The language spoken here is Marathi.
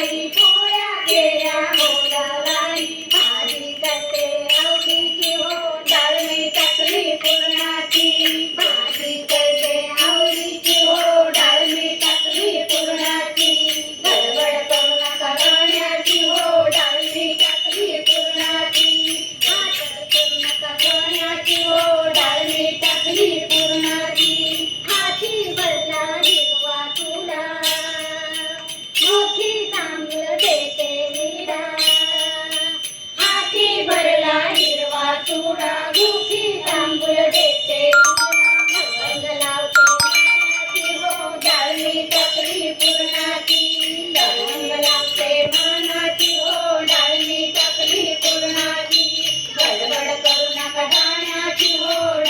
Thank you. भरला हिरवा चुडा मोठी तांदूळ देते. रंग भंग लावते हो डाळी टाकली पूर्णाची. रंग लावते मनाची हो डाळी टाकली पूर्णाची. गडबड करू नका दाण्याची हो